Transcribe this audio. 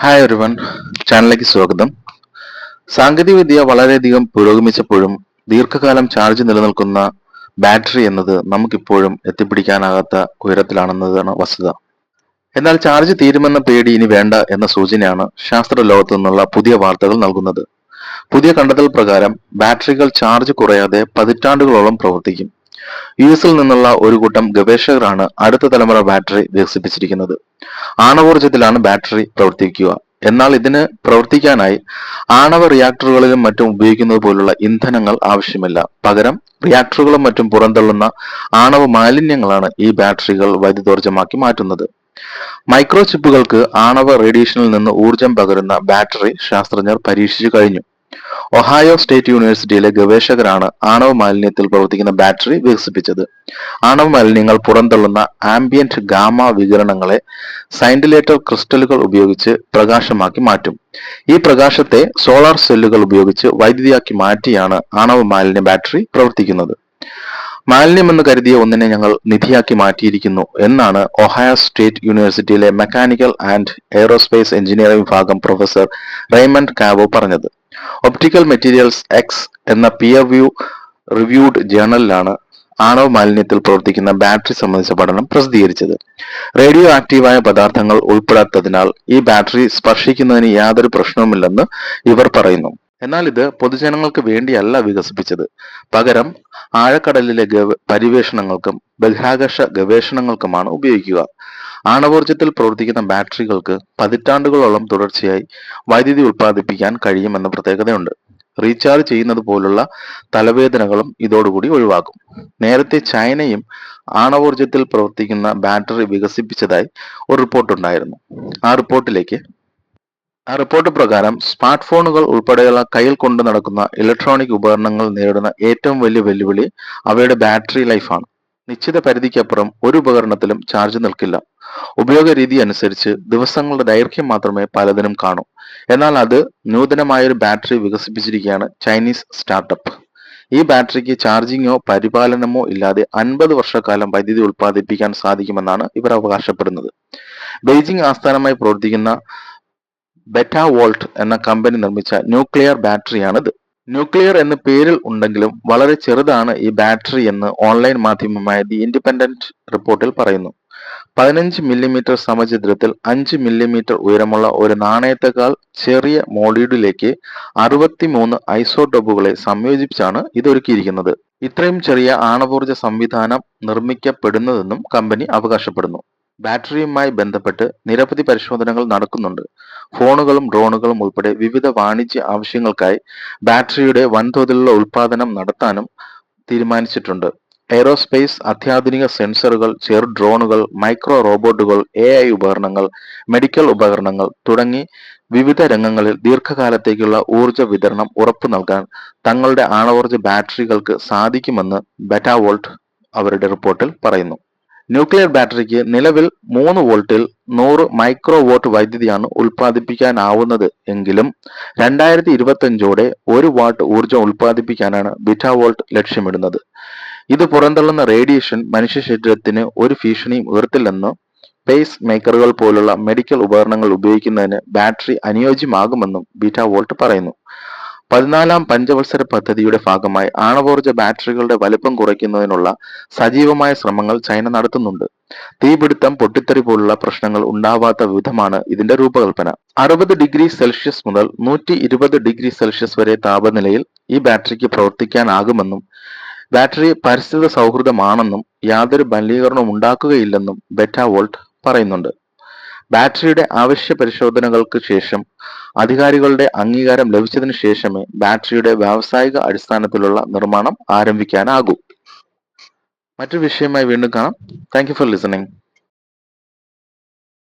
Hi ഒരുവൻ ചാനലിലേക്ക് സ്വാഗതം. സാങ്കേതികവിദ്യ വളരെയധികം പുരോഗമിച്ചപ്പോഴും ദീർഘകാലം ചാർജ് നിലനിൽക്കുന്ന ബാറ്ററി എന്നത് നമുക്കിപ്പോഴും എത്തിപ്പിടിക്കാനാകാത്ത ഉയരത്തിലാണെന്നതാണ് വസ്തുത. എന്നാൽ ചാർജ് തീരുമെന്ന പേടി ഇനി വേണ്ട എന്ന സൂചനയാണ് ശാസ്ത്ര ലോകത്തു നിന്നുള്ള പുതിയ വാർത്തകൾ നൽകുന്നത്. പുതിയ കണ്ടെത്തൽ പ്രകാരം ബാറ്ററികൾ ചാർജ് കുറയാതെ പതിറ്റാണ്ടുകളോളം പ്രവർത്തിക്കും. യു എസിൽ നിന്നുള്ള ഒരു കൂട്ടം ഗവേഷകരാണ് അടുത്ത തലമുറ ബാറ്ററി വികസിപ്പിച്ചിരിക്കുന്നത്. ആണവോർജത്തിലാണ് ബാറ്ററി പ്രവർത്തിക്കുക. എന്നാൽ ഇതിന് പ്രവർത്തിക്കാനായി ആണവ റിയാക്ടറുകളിലും മറ്റും ഉപയോഗിക്കുന്നത് പോലുള്ള ഇന്ധനങ്ങൾ ആവശ്യമില്ല. പകരം റിയാക്ടറുകളും മറ്റും പുറന്തള്ളുന്ന ആണവ മാലിന്യങ്ങളാണ് ഈ ബാറ്ററികൾ വൈദ്യുതോർജമാക്കി മാറ്റുന്നത്. മൈക്രോചിപ്പുകൾക്ക് ആണവ റേഡിയേഷനിൽ നിന്ന് ഊർജം പകരുന്ന ബാറ്ററി ശാസ്ത്രജ്ഞർ പരീക്ഷിച്ചു കഴിഞ്ഞു. ഒഹായോ സ്റ്റേറ്റ് യൂണിവേഴ്സിറ്റിയിലെ ഗവേഷകരാണ് ആണവ മാലിന്യത്തിൽ പ്രവർത്തിക്കുന്ന ബാറ്ററി വികസിപ്പിച്ചത്. ആണവ മാലിന്യങ്ങൾ പുറന്തള്ളുന്ന ആംബിയന്റ് ഗാമ വികിരണങ്ങളെ സൈൻഡിലേറ്റർ ക്രിസ്റ്റലുകൾ ഉപയോഗിച്ച് പ്രകാശമാക്കി മാറ്റും. ഈ പ്രകാശത്തെ സോളാർ സെല്ലുകൾ ഉപയോഗിച്ച് വൈദ്യുതിയാക്കി മാറ്റിയാണ് ആണവ മാലിന്യ ബാറ്ററി പ്രവർത്തിക്കുന്നത്. മാലിന്യമെന്ന് കരുതിയ ഒന്നിനെ ഞങ്ങൾ നിധിയാക്കി മാറ്റിയിരിക്കുന്നു എന്നാണ് ഒഹായ സ്റ്റേറ്റ് യൂണിവേഴ്സിറ്റിയിലെ മെക്കാനിക്കൽ ആൻഡ് എയറോസ്പേസ് എഞ്ചിനീയറിംഗ് വിഭാഗം പ്രൊഫസർ റെയ്മണ്ട് കാവോ പറഞ്ഞത്. ഒപ്റ്റിക്കൽ മെറ്റീരിയൽസ് എക്സ് എന്ന പിയർ വ്യൂ റിവ്യൂഡ് ജേണലിലാണ് ആണവ മാലിന്യത്തിൽ പ്രവർത്തിക്കുന്ന ബാറ്ററി സംബന്ധിച്ച പഠനം പ്രസിദ്ധീകരിച്ചത്. റേഡിയോ ആക്റ്റീവായ പദാർത്ഥങ്ങൾ ഉൾപ്പെടാത്തതിനാൽ ഈ ബാറ്ററി സ്പർശിക്കുന്നതിന് യാതൊരു പ്രശ്നവുമില്ലെന്ന് ഇവർ പറയുന്നു. എന്നാൽ ഇത് പൊതുജനങ്ങൾക്ക് വേണ്ടിയല്ല വികസിപ്പിച്ചത്. പകരം ആഴക്കടലിലെ പരിവേഷണങ്ങൾക്കും ബഹിരാകാശ ഗവേഷണങ്ങൾക്കുമാണ് ഉപയോഗിക്കുക. ആണവോർജത്തിൽ പ്രവർത്തിക്കുന്ന ബാറ്ററികൾക്ക് പതിറ്റാണ്ടുകളോളം തുടർച്ചയായി വൈദ്യുതി ഉൽപ്പാദിപ്പിക്കാൻ കഴിയുമെന്ന പ്രത്യേകതയുണ്ട്. റീചാർജ് ചെയ്യുന്നത് പോലുള്ള തലവേദനകളും ഇതോടുകൂടി ഒഴിവാക്കും. നേരത്തെ ചൈനയും ആണവോർജത്തിൽ പ്രവർത്തിക്കുന്ന ബാറ്ററി വികസിപ്പിച്ചതായി ഒരു റിപ്പോർട്ടുണ്ടായിരുന്നു. ആ റിപ്പോർട്ടിലേക്ക് ആ റിപ്പോർട്ട് പ്രകാരം സ്മാർട്ട് ഫോണുകൾ ഉൾപ്പെടെയുള്ള കയ്യിൽ കൊണ്ടു നടക്കുന്ന ഇലക്ട്രോണിക് ഉപകരണങ്ങൾ നേരിടുന്ന ഏറ്റവും വലിയ വെല്ലുവിളി അവയുടെ ബാറ്ററി ലൈഫാണ് നിശ്ചിത പരിധിക്കപ്പുറം ഒരു ഉപകരണത്തിലും ചാർജ് നിൽക്കില്ല. ഉപയോഗ രീതി അനുസരിച്ച് ദിവസങ്ങളുടെ ദൈർഘ്യം മാത്രമേ പലതിനും കാണൂ. എന്നാൽ അത് നൂതനമായൊരു ബാറ്ററി വികസിപ്പിച്ചിരിക്കുകയാണ് ചൈനീസ് സ്റ്റാർട്ടപ്പ് ഈ ബാറ്ററിക്ക് ചാർജിങ്ങോ പരിപാലനമോ ഇല്ലാതെ അൻപത് വർഷക്കാലം വൈദ്യുതി ഉൽപ്പാദിപ്പിക്കാൻ സാധിക്കുമെന്നാണ് ഇവർ അവകാശപ്പെടുന്നത്. ബെയ്ജിംഗ് ആസ്ഥാനമായി പ്രവർത്തിക്കുന്ന ബെറ്റ വോൾട്ട് എന്ന കമ്പനി നിർമ്മിച്ച ന്യൂക്ലിയർ ബാറ്ററിയാണിത് ന്യൂക്ലിയർ എന്ന പേരിൽ ഉണ്ടെങ്കിലും വളരെ ചെറുതാണ് ഈ ബാറ്ററി എന്ന് ഓൺലൈൻ മാധ്യമമായ ദി ഇൻഡിപെൻഡന്റ് റിപ്പോർട്ടിൽ പറയുന്നു. പതിനഞ്ച് മില്ലിമീറ്റർ സമചിത്രത്തിൽ അഞ്ച് മില്ലിമീറ്റർ ഉയരമുള്ള ഒരു നാണയത്തെക്കാൾ ചെറിയ മോഡ്യൂളിലേക്ക് അറുപത്തിമൂന്ന് ഐസോടോബുകളെ സംയോജിപ്പിച്ചാണ് ഇത് ഒരുക്കിയിരിക്കുന്നത് ഇത്രയും ചെറിയ ആണവോർജ സംവിധാനം നിർമ്മിക്കപ്പെടുന്നതെന്നും കമ്പനി അവകാശപ്പെടുന്നു. ബാറ്ററിയുമായി ബന്ധപ്പെട്ട് നിരവധി പരിശോധനകൾ നടക്കുന്നുണ്ട്. ഫോണുകളും ഡ്രോണുകളും ഉൾപ്പെടെ വിവിധ വാണിജ്യ ആവശ്യങ്ങൾക്കായി ബാറ്ററിയുടെ വൻതോതിലുള്ള ഉൽപാദനം നടത്താനും തീരുമാനിച്ചിട്ടുണ്ട്. എയ്റോസ്പേസ് അത്യാധുനിക സെൻസറുകൾ ചെറു ഡ്രോണുകൾ മൈക്രോ റോബോട്ടുകൾ എ ഐ ഉപകരണങ്ങൾ മെഡിക്കൽ ഉപകരണങ്ങൾ തുടങ്ങി വിവിധ രംഗങ്ങളിൽ ദീർഘകാലത്തേക്കുള്ള ഊർജ വിതരണം ഉറപ്പു നൽകാൻ തങ്ങളുടെ ആണവോർജ ബാറ്ററികൾക്ക് സാധിക്കുമെന്ന് ബെറ്റാവോൾട്ട് അവരുടെ റിപ്പോർട്ടിൽ പറയുന്നു. ന്യൂക്ലിയർ ബാറ്ററിക്ക് നിലവിൽ മൂന്ന് വോൾട്ടിൽ നൂറ് മൈക്രോ വോട്ട് വൈദ്യുതിയാണ് ഉൽപ്പാദിപ്പിക്കാനാവുന്നത് എങ്കിലും രണ്ടായിരത്തി ഇരുപത്തഞ്ചോടെ ഒരു വാട്ട് ഊർജം ഉൽപ്പാദിപ്പിക്കാനാണ് ബിറ്റാവോൾട്ട് ലക്ഷ്യമിടുന്നത്. ഇത് പുറന്തള്ളുന്ന റേഡിയേഷൻ മനുഷ്യ ശരീരത്തിന് ഒരു ഭീഷണിയും ഉയർത്തില്ലെന്ന് പേസ് മേക്കറുകൾ പോലുള്ള മെഡിക്കൽ ഉപകരണങ്ങൾ ഉപയോഗിക്കുന്നതിന് ബാറ്ററി അനുയോജ്യമാകുമെന്നും ബീറ്റാ വോൾട്ട് പറയുന്നു. പതിനാലാം പഞ്ചവത്സര പദ്ധതിയുടെ ഭാഗമായി ആണവോർജ ബാറ്ററികളുടെ വലിപ്പം കുറയ്ക്കുന്നതിനുള്ള സജീവമായ ശ്രമങ്ങൾ ചൈന നടത്തുന്നുണ്ട്. തീപിടുത്തം പൊട്ടിത്തെറി പോലുള്ള പ്രശ്നങ്ങൾ ഉണ്ടാവാത്ത വിധമാണ് ഇതിന്റെ രൂപകൽപ്പന. അറുപത് ഡിഗ്രി സെൽഷ്യസ് മുതൽ നൂറ്റി ഇരുപത് ഡിഗ്രി സെൽഷ്യസ് വരെ താപനിലയിൽ ഈ ബാറ്ററിക്ക് പ്രവർത്തിക്കാനാകുമെന്നും ബാറ്ററി പരിസ്ഥിതി സൗഹൃദമാണെന്നും യാതൊരു മലിനീകരണവും ഉണ്ടാക്കുകയില്ലെന്നും ബെറ്റ വോൾട്ട് പറയുന്നുണ്ട്. ബാറ്ററിയുടെ ആവശ്യ പരിശോധനകൾക്ക് ശേഷം അധികാരികളുടെ അംഗീകാരം ലഭിച്ചതിന് ശേഷമേ ബാറ്ററിയുടെ വ്യാവസായിക അടിസ്ഥാനത്തിലുള്ള നിർമ്മാണം ആരംഭിക്കാനാകൂ. മറ്റൊരു വിഷയമായി വീണ്ടും കാണാം. Thank for listening